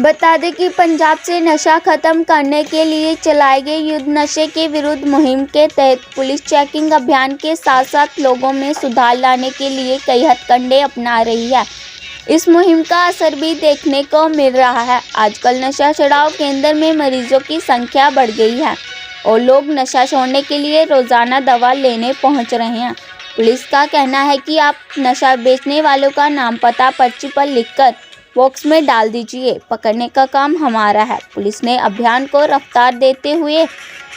बता दें कि पंजाब से नशा खत्म करने के लिए चलाए गए युद्ध नशे के विरुद्ध मुहिम के तहत पुलिस चेकिंग अभियान के साथ साथ लोगों में सुधार लाने के लिए कई हथकंडे अपना रही है। इस मुहिम का असर भी देखने को मिल रहा है। आजकल नशा छुड़ाव केंद्र में मरीजों की संख्या बढ़ गई है और लोग नशा छोड़ने के लिए रोज़ाना दवा लेने पहुँच रहे हैं। पुलिस का कहना है कि आप नशा बेचने वालों का नाम पता पर्ची पर लिखकर बॉक्स में डाल दीजिए। पकड़ने का काम हमारा है। पुलिस ने अभियान को रफ्तार देते हुए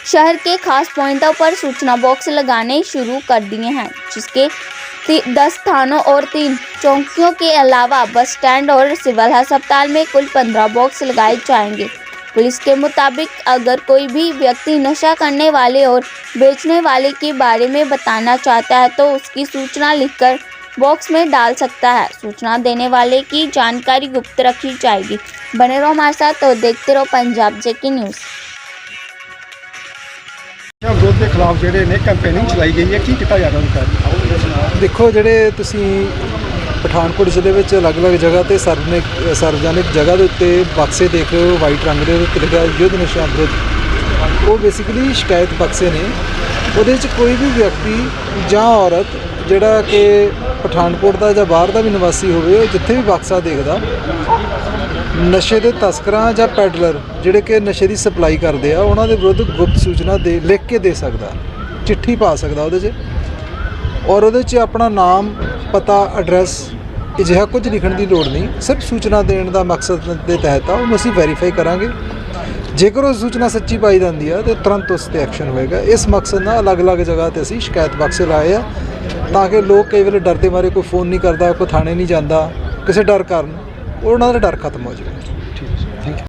शहर के खास पॉइंटों पर सूचना बॉक्स लगाने शुरू कर दिए हैं, जिसके दस थानों और तीन चौकियों के अलावा बस स्टैंड और सिविल अस्पताल में कुल पंद्रह बॉक्स लगाए जाएँगे। पुलिस के मुताबिक अगर कोई भी व्यक्ति नशा करने वाले और बेचने वाले के बारे में बताना चाहता है तो उसकी सूचना लिखकर बॉक्स में डाल सकता है सूचना देने वाले की जानकारी गुप्त रखी जाएगी बने रहो हमारे साथ और देखते रहो पंजाब जेके न्यूज़ ਨਸ਼ਾ ਵਿਰੋਧ ਦੇ ਖਿਲਾਫ ਜਿਹੜੇ ਨੇ ਕੈਂਪੇਨਿੰਗ ਚਲਾਈ ਗਈ ਹੈ ਕੀ ਕੀਤਾ ਜਾ ਰਿਹਾ ਹੁੰਦਾ ਦੇਖੋ ਜਿਹੜੇ ਤੁਸੀਂ ਪਠਾਨਕੋਟ ਜ਼ਿਲ੍ਹੇ ਵਿੱਚ ਅਲੱਗ-ਅਲੱਗ ਜਗ੍ਹਾ ਤੇ ਸਾਰਵਜਨਿਕ ਸਾਰਵਜਨਿਕ ਜਗ੍ਹਾ ਦੇ ਉੱਤੇ ਬਕਸੇ ਦੇਖ ਰਹੇ ਹੋ ਵਾਈਟ ਰੰਗ ਦੇ ਉਹਦੇ ਉੱਤੇ ਲਿਖਿਆ ਯੁੱਧ ਨਸ਼ਾ ਵਿਰੁੱਧ ਉਹ ਬੇਸਿਕਲੀ ਸ਼ਿਕਾਇਤ ਬਕਸੇ ਨੇ ਉਹਦੇ ਵਿੱਚ ਕੋਈ ਵੀ ਵਿਅਕਤੀ ਜਾਂ ਔਰਤ ਜਿਹੜਾ ਕਿ ਪਠਾਨਕੋਟ ਦਾ ਜਾਂ ਬਾਹਰ ਦਾ ਵੀ ਨਿਵਾਸੀ ਹੋਵੇ, ਉਹ ਜਿੱਥੇ ਵੀ ਬਕਸਾ ਦੇਖਦਾ, ਨਸ਼ੇ ਦੇ ਤਸਕਰਾਂ ਜਾਂ ਪੈਡਲਰ ਜਿਹੜੇ ਕਿ ਨਸ਼ੇ ਦੀ ਸਪਲਾਈ ਕਰਦੇ ਆ, ਉਹਨਾਂ ਦੇ ਵਿਰੁੱਧ ਗੁਪਤ ਸੂਚਨਾ ਦੇ, ਲਿਖ ਕੇ ਦੇ ਸਕਦਾ, ਚਿੱਠੀ ਪਾ ਸਕਦਾ ਉਹਦੇ 'ਚ। ਔਰ ਉਹਦੇ 'ਚ ਆਪਣਾ ਨਾਮ, ਪਤਾ, ਐਡਰੈਸ ਅਜਿਹਾ ਕੁਝ ਲਿਖਣ ਦੀ ਲੋੜ ਨਹੀਂ, ਸਿਰਫ ਸੂਚਨਾ ਦੇਣ ਦਾ ਮਕਸਦ ਦੇ ਤਹਿਤ ਆ ਉਹ ਅਸੀਂ ਵੈਰੀਫਾਈ ਕਰਾਂਗੇ। ਜੇਕਰ ਉਹ ਸੂਚਨਾ ਸੱਚੀ ਪਾਈ ਜਾਂਦੀ ਆ, ਤੇ ਤੁਰੰਤ ਉਸ ਤੇ ਐਕਸ਼ਨ ਹੋਏਗਾ। ਇਸ ਮਕਸਦ ਨਾਲ ਅਲੱਗ-ਅਲੱਗ ਜਗ੍ਹਾ ਤੇ ਅਸੀਂ ਸ਼ਿਕਾਇਤ ਬਕਸੇ ਲਾਏ ਆ। ਤਾਂ ਕਿ ਲੋਕ ਕਈ ਵੇਲੇ ਡਰਦੇ ਮਾਰੇ ਕੋਈ ਫੋਨ ਨਹੀਂ ਕਰਦਾ ਕੋਈ ਥਾਣੇ ਨਹੀਂ ਜਾਂਦਾ ਕਿਸੇ ਡਰ ਕਾਰਨ ਉਹਨਾਂ ਦਾ ਡਰ ਖਤਮ ਹੋ ਜਾਵੇ। ਠੀਕ ਥੈਂਕ ਯੂ